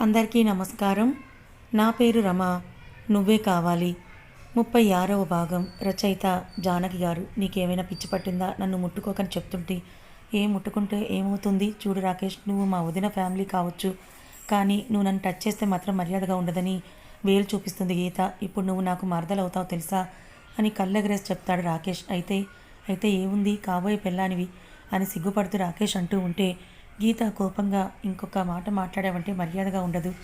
అందరికీ నమస్కారం. నా పేరు రమ. నువ్వే కావాలి. ముప్పై ఆరవ భాగం. రచయిత జానకి గారు నీకేమైనా పిచ్చి పట్టిందా? నన్ను ముట్టుకోకని చెప్తుంటే ఏం ముట్టుకుంటే ఏమవుతుంది? చూడు రాకేష్ నువ్వు మా వదిన ఫ్యామిలీ కావచ్చు. కానీ నువ్వు నన్ను టచ్ చేస్తే మాత్రం మర్యాదగా ఉండదని వేలు చూపిస్తుంది గీత. ఇప్పుడు నువ్వు నాకు మరదలవుతావు తెలుసా? అని కళ్ళెగరేసి చెప్తాడు రాకేష్. అయితే అయితే ఏముంది? కాబోయే పెళ్ళానివి అని సిగ్గుపడుతూ రాకేష్ అంటూ ఉంటే గీత కోపంగా ఇంకొక మాట మాట్లాడావంటే మర్యాదగా ఉండదు.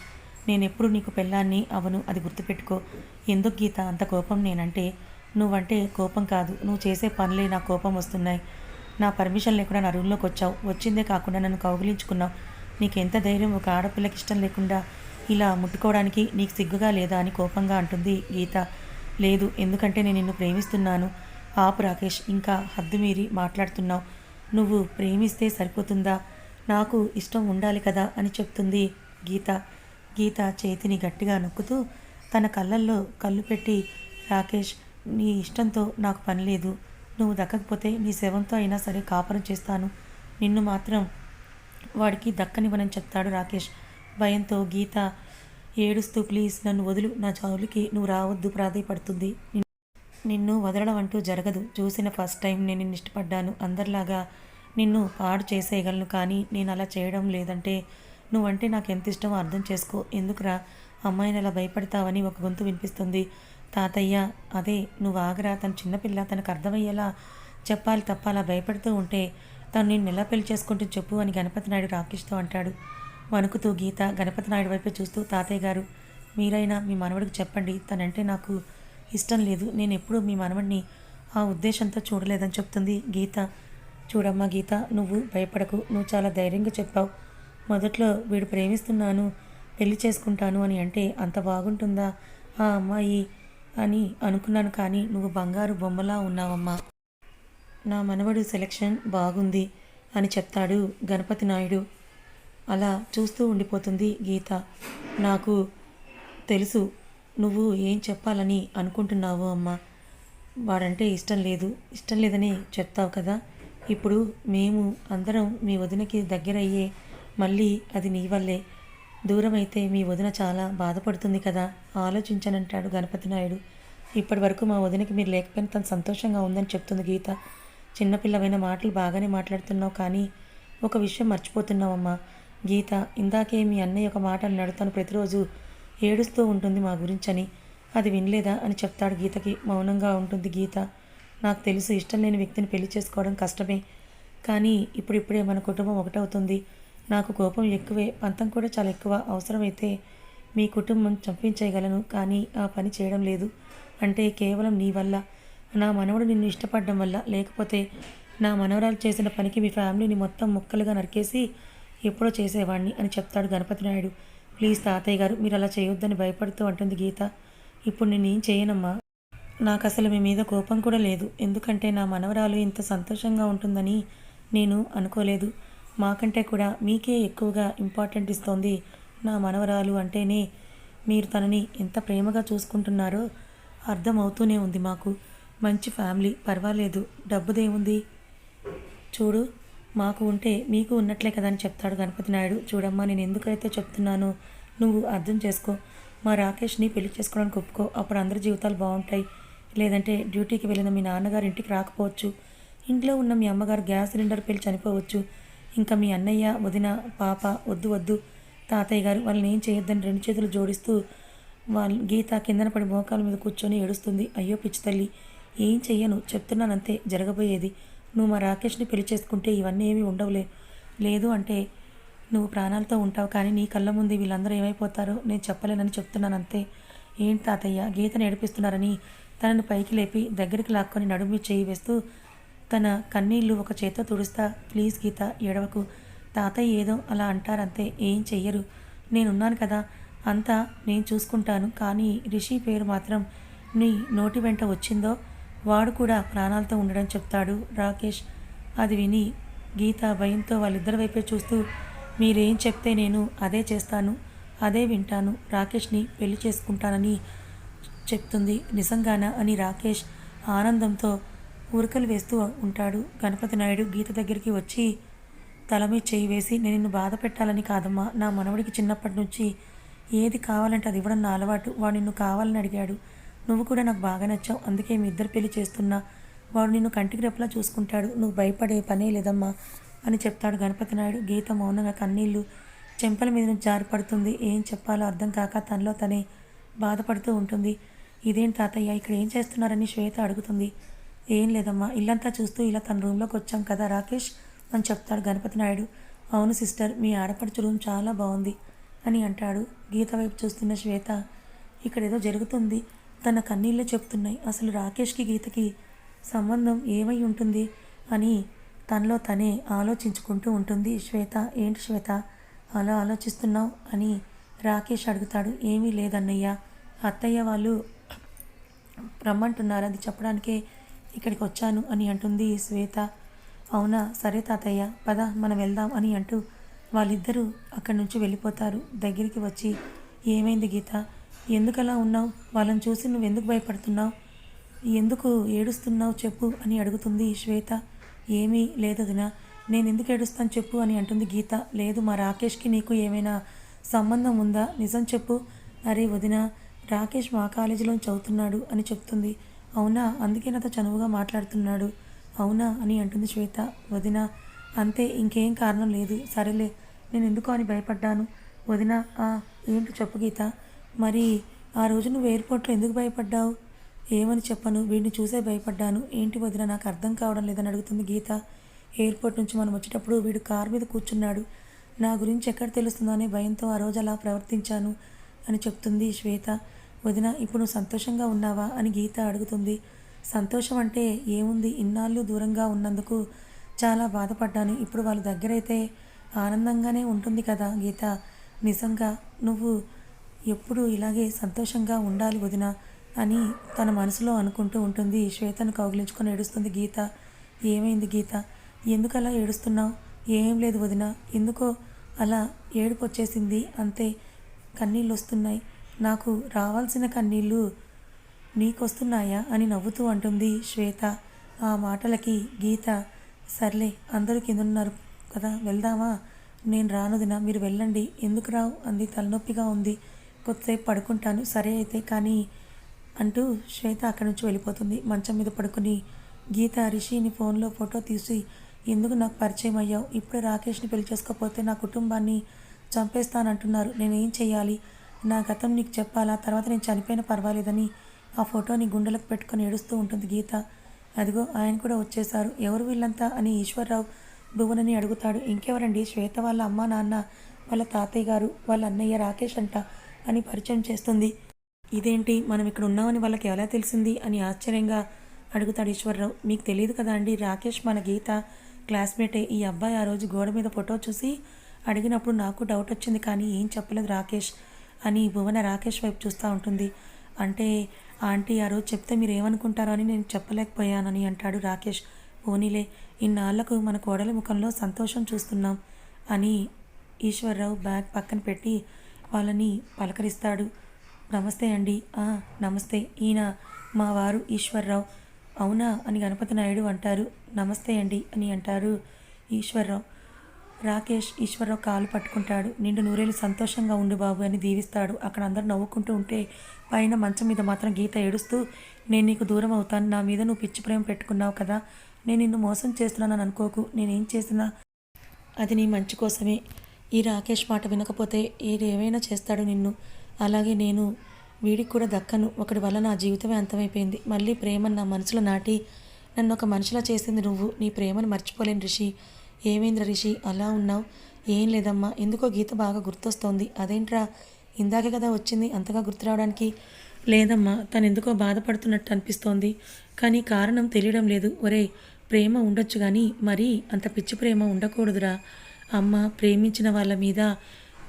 నేనెప్పుడు నీకు పెళ్ళాన్ని అవను అది గుర్తుపెట్టుకో. ఎందుకు గీత అంత కోపం నేనంటే? నువ్వంటే కోపం కాదు. నువ్వు చేసే పనులే నా కోపం వస్తున్నాయి. నా పర్మిషన్ లేకుండా నా రూమ్లోకి వచ్చావు. వచ్చిందే కాకుండా నన్ను కౌగిలించుకున్నావు. ఎంత ధైర్యం? ఒక ఆడపిల్లకి ఇష్టం లేకుండా ఇలా ముట్టుకోవడానికి నీకు సిగ్గుగా లేదా అని కోపంగా అంటుంది గీత. లేదు ఎందుకంటే నేను నిన్ను ప్రేమిస్తున్నాను. ఆపు రాకేష్ ఇంకా హద్దు మీరి మాట్లాడుతున్నావు. నువ్వు ప్రేమిస్తే సరిపోతుందా? నాకు ఇష్టం ఉండాలి కదా అని చెప్తుంది గీత. గీత చేతిని గట్టిగా నొక్కుతూ తన కళ్ళల్లో కళ్ళు పెట్టి రాకేష్ నీ ఇష్టంతో నాకు పని లేదు. నువ్వు దక్కకపోతే నీ శవంతో అయినా సరే కాపురం చేస్తాను. నిన్ను మాత్రం వాడికి దక్కనివ్వనని చెప్తాడు రాకేష్. భయంతో గీత ఏడుస్తూ ప్లీజ్ నన్ను వదులు. నా చావులకి నువ్వు రావద్దు. ప్రాధాయపడుతుంది. నిన్ను వదలడం అంటూ జరగదు. చూసిన ఫస్ట్ టైం నేను నిన్ను ఇష్టపడ్డాను అందరిలాగా నిన్ను పాడు చేసేయగలను కానీ నేను అలా చేయడం లేదంటే నువ్వంటే నాకు ఎంత ఇష్టమో అర్థం చేసుకో. ఎందుకురా? అమ్మాయిని అలా భయపడతావని ఒక గొంతు వినిపిస్తుంది. తాతయ్య అదే నువ్వు ఆగరా? తన చిన్నపిల్ల తనకు అర్థమయ్యేలా చెప్పాలి తప్ప అలా భయపడుతూ ఉంటే తను నేను ఎలా పెళ్ళి చేసుకుంటూ చెప్పు అని గణపతి నాయుడు రాకేష్తో అంటాడు. వణుకుతూ గీత గణపతి నాయుడు వైపు చూస్తూ తాతయ్య గారు మీరైనా మీ మనవడికి చెప్పండి. తనంటే నాకు ఇష్టం లేదు. నేను ఎప్పుడూ మీ మనవడిని ఆ ఉద్దేశంతో చూడలేదని చెప్తుంది గీత. చూడమ్మా గీత నువ్వు భయపడకు నువ్వు చాలా ధైర్యంగా చెప్పావు. మొదట్లో వీడు ప్రేమిస్తున్నాను పెళ్ళి చేసుకుంటాను అని అంటే అంత బాగుంటుందా? ఆ అమ్మాయి అని అనుకున్నాను కానీ నువ్వు బంగారు బొమ్మలా ఉన్నావమ్మా. నా మనవడు సెలక్షన్ బాగుంది అని చెప్తాడు గణపతి నాయుడు. అలా చూస్తూ ఉండిపోతుంది గీత. నాకు తెలుసు నువ్వు ఏం చెప్పాలని అనుకుంటున్నావు అమ్మా. వాడంటే ఇష్టం లేదు ఇష్టం లేదని చెప్తావు కదా. ఇప్పుడు మేము అందరం మీ వదినకి దగ్గరయ్యే మళ్ళీ అది నీ వల్లే. దూరమైతే మీ వదిన చాలా బాధపడుతుంది కదా? ఆలోచించనంటాడు గణపతి నాయుడు. ఇప్పటి వరకు మా వదినకి మీరు లేకపోయినా తను సంతోషంగా ఉందని చెప్తుంది గీత. చిన్నపిల్లవైన మాటలు బాగానే మాట్లాడుతున్నావు కానీ ఒక విషయం మర్చిపోతున్నావమ్మా. గీత ఇందాకే మీ అన్నయ్య ఒక మాట అన్నాడు తను ప్రతిరోజు ఏడుస్తూ ఉంటుంది మా గురించని. అది వినలేదా అని చెప్తాడు గీతకి. మౌనంగా ఉంటుంది గీత. నాకు తెలుసు ఇష్టం లేని వ్యక్తిని పెళ్ళి చేసుకోవడం కష్టమే. కానీ ఇప్పుడిప్పుడే మన కుటుంబం ఒకటవుతుంది. నాకు కోపం ఎక్కువే పంతం కూడా చాలా ఎక్కువ అవసరమైతే మీ కుటుంబం చంపించేయగలను. కానీ ఆ పని చేయడం లేదు. అంటే కేవలం నీ వల్ల. నా మనవడు నిన్ను ఇష్టపడడం వల్ల. లేకపోతే నా మనవరాలు చేసిన పనికి మీ ఫ్యామిలీని మొత్తం ముక్కలుగా నరికేసి ఎప్పుడో చేసేవాడిని అని చెప్తాడు గణపతి నాయుడు. ప్లీజ్ తాతయ్య గారు మీరు అలా చేయొద్దని భయపడుతూ అంటుంది గీత. ఇప్పుడు నేనేం చేయనమ్మా? నాకు అసలు మీ మీద కోపం కూడా లేదు. ఎందుకంటే నా మనవరాలు ఇంత సంతోషంగా ఉంటుందని నేను అనుకోలేదు. మాకంటే కూడా మీకే ఎక్కువగా ఇంపార్టెంట్ ఇస్తోంది నా మనవరాలు అంటేనే మీరు తనని ఎంత ప్రేమగా చూసుకుంటున్నారో అర్థమవుతూనే ఉంది మాకు. మంచి ఫ్యామిలీ పర్వాలేదు. డబ్బుదేముంది? చూడు మాకు ఉంటే మీకు ఉన్నట్లే కదా అని చెప్తాడు గణపతి నాయుడు. చూడమ్మా నేను ఎందుకైతే చెప్తున్నానో నువ్వు అర్థం చేసుకో. మా రాకేష్ని పెళ్ళి చేసుకోవడానికి ఒప్పుకో. అప్పుడు అందరి జీవితాలు బాగుంటాయి. లేదంటే డ్యూటీకి వెళ్ళిన మీ నాన్నగారు ఇంటికి రాకపోవచ్చు. ఇంట్లో ఉన్న మీ అమ్మగారు గ్యాస్ సిలిండర్ పేలి చనిపోవచ్చు. ఇంకా మీ అన్నయ్య వదిన పాప వద్దు వద్దు తాతయ్య గారు వాళ్ళని ఏం చేయొద్దని రెండు చేతులు జోడిస్తూ వాళ్ళు గీత కిందన పడి మోకాల మీద కూర్చొని ఏడుస్తుంది. అయ్యో పిచ్చి తల్లి ఏం చెయ్యను? చెప్తున్నానంతే జరగబోయేది. నువ్వు మా రాకేష్ని పెళ్ళి చేసుకుంటే ఇవన్నీ ఏమీ ఉండవులే. లేదు అంటే నువ్వు ప్రాణాలతో ఉంటావు కానీ నీ కళ్ళ ముందు వీళ్ళందరూ ఏమైపోతారో నేను చెప్పలేనని చెప్తున్నాను అంతే ఏంటి తాతయ్య గీతను ఏడిపిస్తున్నారని తనను పైకి లేపి దగ్గరికి లాక్కొని నడుము చేయి వేస్తూ తన కన్నీళ్ళు ఒక చేత్తో తుడుస్తా ప్లీజ్ గీత ఏడవకు. తాతయ్య ఏదో అలా అంటారంతే ఏం చెయ్యరు. నేనున్నాను కదా అంతా నేను చూసుకుంటాను. కానీ రిషి పేరు మాత్రం నీ నోటి వెంట వచ్చిందో వాడు కూడా ప్రాణాలతో ఉండడం చెప్తాడు రాకేష్. అది విని గీత భయంతో వాళ్ళిద్దరి వైపే చూస్తూ మీరేం చెప్తే నేను అదే చేస్తాను అదే వింటాను. రాకేష్ని పెళ్ళి చేసుకుంటానని చెప్తుంది. నిజంగానా అని రాకేష్ ఆనందంతో ఉరకలు వేస్తూ ఉంటాడు. గణపతి నాయుడు గీత దగ్గరికి వచ్చి తల మీద చేయి వేసి నేను నిన్ను బాధ పెట్టాలని కాదమ్మా. నా మనవడికి చిన్నప్పటి నుంచి ఏది కావాలంటే అది ఇవ్వడం నా అలవాటు. వాడు నిన్ను కావాలని అడిగాడు. నువ్వు కూడా నాకు బాగా నచ్చావు. అందుకే మీ ఇద్దరు పెళ్ళి చేస్తున్నా. వాడు నిన్ను కంటికి రెప్పలా చూసుకుంటాడు. నువ్వు భయపడే పనే లేదమ్మా అని చెప్తాడు గణపతి నాయుడు. గీత మౌనంగా కన్నీళ్ళు చెంపల మీద నుంచి జారిపడుతుంది. ఏం చెప్పాలో అర్థం కాక తనలో తనే బాధపడుతూ ఉంటుంది. ఇదేం తాతయ్య? ఇక్కడ ఏం చేస్తున్నారని శ్వేత అడుగుతుంది. ఏం లేదమ్మా ఇల్లంతా చూస్తూ ఇలా తన రూమ్లోకి వచ్చాం కదా రాకేష్? అని చెప్తాడు గణపతి నాయుడు. అవును సిస్టర్ మీ ఆడపడుచు రూమ్ చాలా బాగుంది అని అంటాడు గీత వైపు చూస్తున్న శ్వేత. ఇక్కడ ఏదో జరుగుతుంది. తన కన్నీళ్ళే చెప్తున్నాయి. అసలు రాకేష్కి గీతకి సంబంధం ఏమై ఉంటుంది అని తనలో తనే ఆలోచించుకుంటూ ఉంటుంది. శ్వేత ఏంటి శ్వేత? అలా ఆలోచిస్తున్నావు అని రాకేష్ అడుగుతాడు. ఏమీ లేదన్నయ్య. అత్తయ్య వాళ్ళు రమ్మంటున్నారు. అది చెప్పడానికే ఇక్కడికి వచ్చాను అని అంటుంది శ్వేత. అవునా? సరే తాతయ్య పద మనం వెళ్దాం అని అంటూ వాళ్ళిద్దరూ అక్కడి నుంచి వెళ్ళిపోతారు. దగ్గరికి వచ్చి ఏమైంది గీత? ఎందుకలా ఉన్నావు? వాళ్ళని చూసి నువ్వు ఎందుకు భయపడుతున్నావు? ఎందుకు ఏడుస్తున్నావు చెప్పు అని అడుగుతుంది శ్వేత. ఏమీ లేదు వదినా నేను ఎందుకు ఏడుస్తాను చెప్పు అని అంటుంది గీత. లేదు మా రాకేష్కి నీకు ఏమైనా సంబంధం ఉందా? నిజం చెప్పు. అరే వదినా రాకేష్ మా కాలేజీలో చదువుతున్నాడు అని చెప్తుంది. అవునా? అందుకే నాతో చనువుగా మాట్లాడుతున్నాడు. అవునా? అని అంటుంది శ్వేత. వదిన అంతే ఇంకేం కారణం లేదు. సరేలే నేను ఎందుకు అని భయపడ్డాను? వదిన "ఆ, ఏంటి చెప్పు గీత. మరి ఆ రోజు నువ్వు ఎయిర్పోర్ట్లో ఎందుకు భయపడ్డావు? ఏమని చెప్పను? వీడిని చూసే భయపడ్డాను. ఏంటి వదిన? నాకు అర్థం కావడం లేదని అడుగుతుంది గీత. ఎయిర్పోర్ట్ నుంచి మనం వచ్చేటప్పుడు వీడు కారు మీద కూర్చున్నాడు. నా గురించి ఎక్కడ తెలుస్తుందో అనే భయంతో ఆ రోజు అలా ప్రవర్తించాను అని చెప్తుంది శ్వేత. వదిన ఇప్పుడు నువ్వు సంతోషంగా ఉన్నావా? అని గీత అడుగుతుంది. సంతోషం అంటే ఏముంది? ఇన్నాళ్ళు దూరంగా ఉన్నందుకు చాలా బాధపడ్డాను. ఇప్పుడు వాళ్ళ దగ్గరైతే ఆనందంగానే ఉంటుంది కదా గీత. నిజంగా నువ్వు ఎప్పుడు ఇలాగే సంతోషంగా ఉండాలి వదిన అని తన మనసులో అనుకుంటూ ఉంటుంది. శ్వేతను కౌగిలించుకొని ఏడుస్తుంది గీత. ఏమైంది గీత? ఎందుకు అలా ఏడుస్తున్నావు? ఏం లేదు వదిన. ఎందుకో అలా ఏడుపు వచ్చేసింది అంతే. కన్నీళ్ళు వస్తున్నాయి నాకు రావాల్సిన కన్నీళ్ళు నీకొస్తున్నాయా అని నవ్వుతూ అంటుంది శ్వేత. ఆ మాటలకి గీత సర్లే అందరూ కిందున్నారు కదా వెళ్దామా? నేను రానుదిన మీరు వెళ్ళండి. ఎందుకు రావు? అంది తలనొప్పిగా ఉంది. కొద్దిసేపు పడుకుంటాను. సరే అయితే కానీ అంటూ శ్వేత అక్కడి నుంచి వెళ్ళిపోతుంది. మంచం మీద పడుకుని గీత రిషిని ఫోన్లో ఫోటో తీసి ఎందుకు నాకు పరిచయం అయ్యావు? ఇప్పుడే రాకేష్ని పెళ్ళి చేసుకోకపోతే నా కుటుంబాన్ని చంపేస్తానంటున్నారు. నేనేం చేయాలి నా గతం నీకు చెప్పాలా? తర్వాత నేను చనిపోయినా పర్వాలేదని ఆ ఫోటోని గుండెలకు పెట్టుకొని ఏడుస్తూ ఉంటుంది గీత. అదిగో ఆయన కూడా వచ్చేశారు. ఎవరు వీళ్ళంతా? అని ఈశ్వరరావు భువనని అడుగుతాడు. ఇంకెవరండి? శ్వేత వాళ్ళ అమ్మ నాన్న వాళ్ళ తాతయ్య గారు వాళ్ళ అన్నయ్య రాకేష్ అంట అని పరిచయం చేస్తుంది. ఇదేంటి? మనం ఇక్కడ ఉన్నామని వాళ్ళకి ఎలా తెలిసింది? అని ఆశ్చర్యంగా అడుగుతాడు ఈశ్వరరావు. మీకు తెలియదు కదా అండి రాకేష్ మన గీత క్లాస్మేటే. ఈ అబ్బాయి ఆ రోజు గోడ మీద ఫోటో చూసి అడిగినప్పుడు నాకు డౌట్ వచ్చింది కానీ ఏం చెప్పలేదు రాకేష్. అని భువన రాకేష్ వైపు చూస్తూ ఉంటుంది. అంటే ఆంటీ ఆ రోజు చెప్తే మీరు ఏమనుకుంటారో అని నేను చెప్పలేకపోయానని అంటాడు రాకేష్. పోనీలే ఇన్నాళ్ళకు మన కోడల ముఖంలో సంతోషం చూస్తున్నాం అని ఈశ్వరరావు బ్యాగ్ పక్కన పెట్టి వాళ్ళని పలకరిస్తాడు. నమస్తే అండి. నమస్తే. ఈయన మా వారు ఈశ్వర్రావు. అవునా? అని గణపతి నాయుడు అంటారు. నమస్తే అండి అని అంటారు ఈశ్వర్రావు. రాకేష్ ఈశ్వరరావు కాలు పట్టుకుంటాడు. నిండు నూరేళ్ళు సంతోషంగా ఉండు బాబు అని దీవిస్తాడు. అక్కడ అందరూ నవ్వుకుంటూ ఉంటే పైన మంచం మీద మాత్రం గీత ఏడుస్తూ నేను నీకు దూరం అవుతాను. నా మీద నువ్వు పిచ్చి ప్రేమ పెట్టుకున్నావు కదా. నేను నిన్ను మోసం చేస్తున్నానని అనుకోకు. నేనేం చేసినా అది నీ మంచి కోసమే. ఈ రాకేష్ మాట వినకపోతే ఏది ఏమైనా చేస్తాడు నిన్ను. అలాగే నేను వీడికి కూడా దక్కను. ఒకటి వల్ల నా జీవితమే అంతమైపోయింది. మళ్ళీ ప్రేమను నా మనసులో నాటి నన్ను ఒక మనిషిలా చేసింది నువ్వు. నీ ప్రేమను మర్చిపోలేను రిషి. ఏమేంద్ర రిషి అలా ఉన్నావు? ఏం లేదమ్మా. ఎందుకో గీత బాగా గుర్తొస్తోంది. అదేంట్రా? ఇందాకే కదా వచ్చింది అంతగా గుర్తు రావడానికి. లేదమ్మా తను ఎందుకో బాధపడుతున్నట్టు అనిపిస్తోంది. కానీ కారణం తెలియడం లేదు. ఒరే ప్రేమ ఉండొచ్చు కానీ మరీ అంత పిచ్చి ప్రేమ ఉండకూడదురా. అమ్మ ప్రేమించిన వాళ్ళ మీద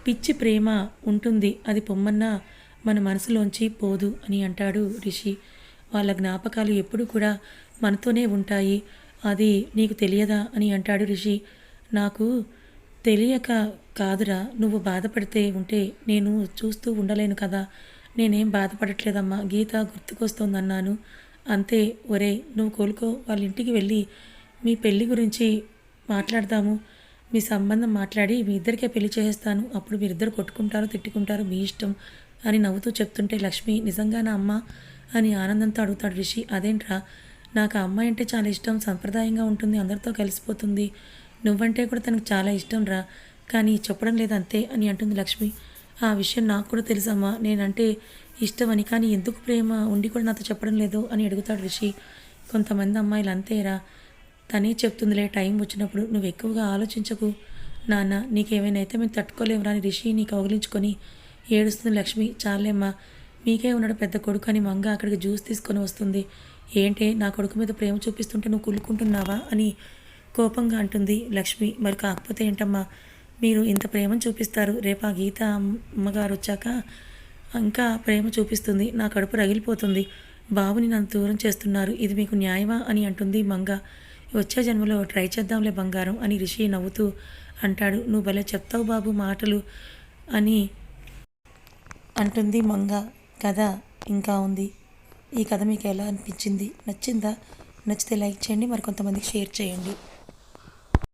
పిచ్చి ప్రేమ ఉంటుంది. అది పొమ్మన్నా మన మనసులోంచి పోదు అని అంటాడు రిషి. వాళ్ళ జ్ఞాపకాలు ఎప్పుడు కూడా మనతోనే ఉంటాయి. అది నీకు తెలియదా అని అంటాడు రిషి. నాకు తెలియక కాదురా నువ్వు బాధపడితే ఉంటే నేను చూస్తూ ఉండలేను కదా. నేనేం బాధపడట్లేదమ్మా గీత గుర్తుకొస్తోందన్నాను. అంతే ఒరే నువ్వు కోలుకో వాళ్ళ ఇంటికి వెళ్ళి మీ పెళ్ళి గురించి మాట్లాడదాము. మీ సంబంధం మాట్లాడి మీ ఇద్దరికే పెళ్ళి చేసేస్తాను. అప్పుడు మీరిద్దరు కొట్టుకుంటారు తిట్టుకుంటారు మీ ఇష్టం అని నవ్వుతూ చెప్తుంటే లక్ష్మి నిజంగా నా అమ్మ అని ఆనందంతో అడుగుతాడు రిషి. అదేంట్రా నాకు ఆ అమ్మాయి అంటే చాలా ఇష్టం సంప్రదాయంగా ఉంటుంది అందరితో కలిసిపోతుంది. నువ్వంటే కూడా తనకు చాలా ఇష్టం రా. కానీ చెప్పడం లేదు అంతే అని అంటుంది లక్ష్మి. ఆ విషయం నాకు కూడా తెలుసమ్మా. నేనంటే ఇష్టమని కానీ ఎందుకు ప్రేమ? ఉండి కూడా నాతో చెప్పడం లేదు అని అడుగుతాడు రిషి. కొంతమంది అమ్మాయిలు అంతేరా. తనే చెప్తుందిలే టైం వచ్చినప్పుడు. నువ్వు ఎక్కువగా ఆలోచించకు. నాన్న నీకేమైనా అయితే మేము తట్టుకోలేమురా అని రిషి నీ అవగలించుకొని ఏడుస్తుంది లక్ష్మి. చాలేమ్మా మీకే ఉన్నాడు పెద్ద కొడుకు అని మంగ అక్కడికి జ్యూస్ తీసుకొని వస్తుంది. ఏంటే నా కొడుకు మీద ప్రేమ చూపిస్తుంటే నువ్వు కులుకుంటున్నావా అని కోపంగా అంటుంది లక్ష్మి. మరి కాకపోతే ఏంటమ్మా మీరు ఇంత ప్రేమను చూపిస్తారు. రేపు ఆ గీత అమ్మగారు వచ్చాక ఇంకా ప్రేమ చూపిస్తుంది. నా కడుపు రగిలిపోతుంది. బాబుని నన్ను దూరం చేస్తున్నారు. ఇది మీకు న్యాయమా అని అంటుంది మంగ. వచ్చే జన్మలో ట్రై చేద్దాంలే బంగారం అని రిషి నవ్వుతూ అంటాడు. నువ్వు భలే చెప్తావు బాబు మాటలు అని అంటుంది మంగ. కథ ఇంకా ఉంది. ఈ కథ మీకు ఎలా అనిపించింది? నచ్చిందా? నచ్చితే లైక్ చేయండి. మరి కొంతమందికి షేర్ చేయండి.